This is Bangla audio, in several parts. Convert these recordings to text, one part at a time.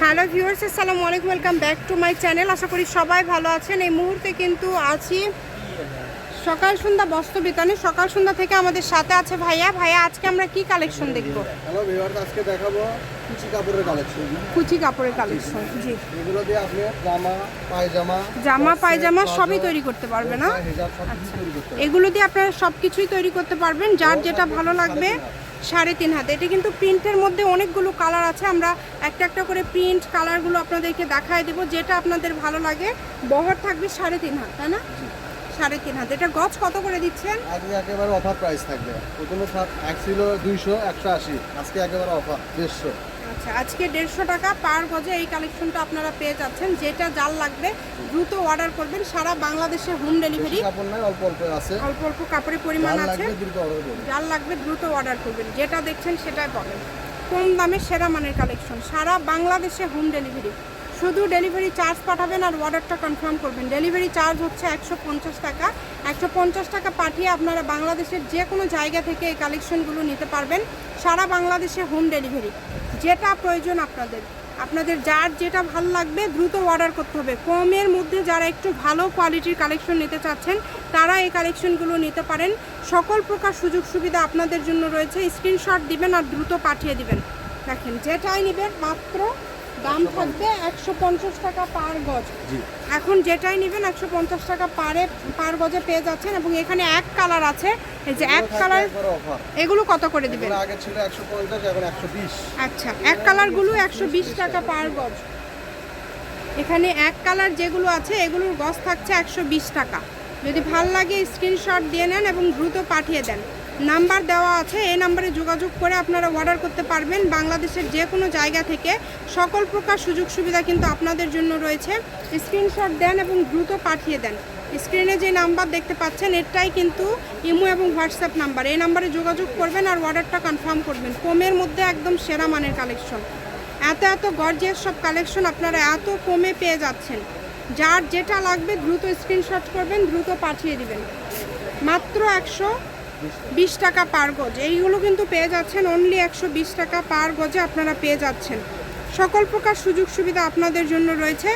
হ্যালো ভিউয়ার্স আসসালামু আলাইকুম welcome back to my channel. আশা করি সবাই ভালো আছেন। এই মুহূর্তে কিন্তু আছি সকাল সন্ধ্যা বস্ত্র বিতানে সকাল সন্ধ্যা থেকে আমাদের সাথে আছে ভাইয়া। ভাইয়া আজকে আমরা কি কালেকশন দেখব? হ্যালো ভিউয়ার্স আজকে দেখাবো কুচি কাপড়ের কালেকশন কুচি কাপড়ের কালেকশন জি। এগুলো দিয়ে আপনি জামা পায়জামা জামা পায়জামা সবই তৈরি করতে পারবে না? পারবে। এগুলো দিয়ে আপনারা সব কিছুই তৈরি করতে পারবেন। যার যেটা ভালো লাগবে সাড়ে তিন হাতে। এটি কিন্তু প্রিন্টের মধ্যে অনেকগুলো কালার আছে। আমরা একটা একটা করে প্রিন্ট কালারগুলো আপনাদেরকে দেখায় দেবো। যেটা আপনাদের ভালো লাগে বহর থাকবে সাড়ে তিন হাত তাই না? সাড়ে তিন হাত। এটা গছ কত করে দিচ্ছেন? আজকে একেবারে অফার প্রাইস থাকবে। প্রথমে এক ছিল দুইশো একশো আশি। আজকে একেবারে অফার দেড়শো। আচ্ছা আজকে দেড়শো টাকা পার গজে এই কালেকশনটা আপনারা পেয়ে যাচ্ছেন। যেটা জাল লাগবে দ্রুত অর্ডার করবেন। সারা বাংলাদেশে হোম ডেলিভারি অল্প অল্প আছে। অল্প অল্প কাপড়ের পরিমাণ আছে। যার লাগবে দ্রুত অর্ডার করবেন। যেটা দেখছেন সেটাই পাবেন। কম দামে সেরা মানের কালেকশন সারা বাংলাদেশে হোম ডেলিভারি শুধু ডেলিভারি চার্জ পাঠাবেন আর অর্ডারটা কনফার্ম করবেন। ডেলিভারি চার্জ হচ্ছে একশো পঞ্চাশ টাকা। একশো পঞ্চাশ টাকা পাঠিয়ে আপনারা বাংলাদেশের যে কোনো জায়গা থেকে এই কালেকশনগুলো নিতে পারবেন। সারা বাংলাদেশে হোম ডেলিভারি যেটা প্রয়োজন আপনাদের। আপনাদের যার যেটা ভালো লাগবে দ্রুত অর্ডার করতে হবে। কমের মধ্যে যারা একটু ভালো কোয়ালিটির কালেকশন নিতে চাচ্ছেন, তারা এই কালেকশনগুলো নিতে পারেন। সকল প্রকার সুযোগ সুবিধা আপনাদের জন্য রয়েছে। স্ক্রিনশট দিবেন আর দ্রুত পাঠিয়ে দিবেন। দেখেন, যেটাই নেবেন মাত্র দাম থাকবে একশো পঞ্চাশ টাকা পার গজ। এখন যেটাই নেবেন একশো পঞ্চাশ টাকা পারে পার গজে পেয়ে যাচ্ছেন এবং এখানে এক কালার আছে। এই যে এক কালার এগুলো কত করে দিবেন? আগে ছিল একশো পঞ্চাশ এখন একশো বিশ। আচ্ছা এক কালারগুলো একশো বিশ টাকা পার গজ। এখানে এক কালার যেগুলো আছে এগুলোর গজ থাকছে একশো বিশ টাকা। যদি ভালো লাগে স্ক্রিনশট দিয়ে নেন এবং দ্রুত পাঠিয়ে দেন। নাম্বার দেওয়া আছে, এই নাম্বারে যোগাযোগ করে আপনারা অর্ডার করতে পারবেন। বাংলাদেশের যে কোনো জায়গা থেকে সকল প্রকার সুযোগ সুবিধা কিন্তু আপনাদের জন্য রয়েছে। স্ক্রিনশট দেন এবং দ্রুত পাঠিয়ে দেন। স্ক্রিনে যে নাম্বার দেখতে পাচ্ছেন, এটাই কিন্তু ইমো এবং হোয়াটসঅ্যাপ নাম্বার। এই নাম্বারে যোগাযোগ করবেন আর অর্ডারটা কনফার্ম করবেন। কমের মধ্যে একদম সেরা মানের কালেকশন এত এত গর্জিয়াস সব কালেকশন আপনারা এত কমে পেয়ে যাচ্ছেন। যার যেটা লাগবে, দ্রুত স্ক্রিনশট করবেন, দ্রুত পাঠিয়ে দিবেন। মাত্র একশো বিশ টাকা পার গজ। এইগুলো কিন্তু পেয়ে যাচ্ছেন অনলি একশো বিশ টাকা পার গজে আপনারা পেয়ে যাচ্ছেন। সকল প্রকার সুযোগ সুবিধা আপনাদের জন্য রয়েছে।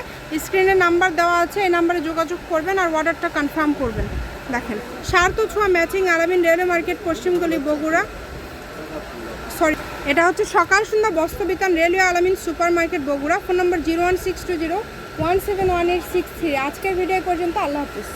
স্ক্রিনে নাম্বার দেওয়া আছে, এই নাম্বারে যোগাযোগ করবেন আর অর্ডারটা কনফার্ম করবেন। দেখেন সার্থ ছোঁয়া ম্যাচিং আরামিন রেলওয়ে মার্কেট পশ্চিমগলি বগুড়া। সরি এটা হচ্ছে সকাল সন্ধ্যা বস্ত্রবিতান railway Alamin super market Bogura. Phone number zero one six two zero one seven one eight six three. আজকের ভিডিও পর্যন্ত। আল্লাহ হাফিজ।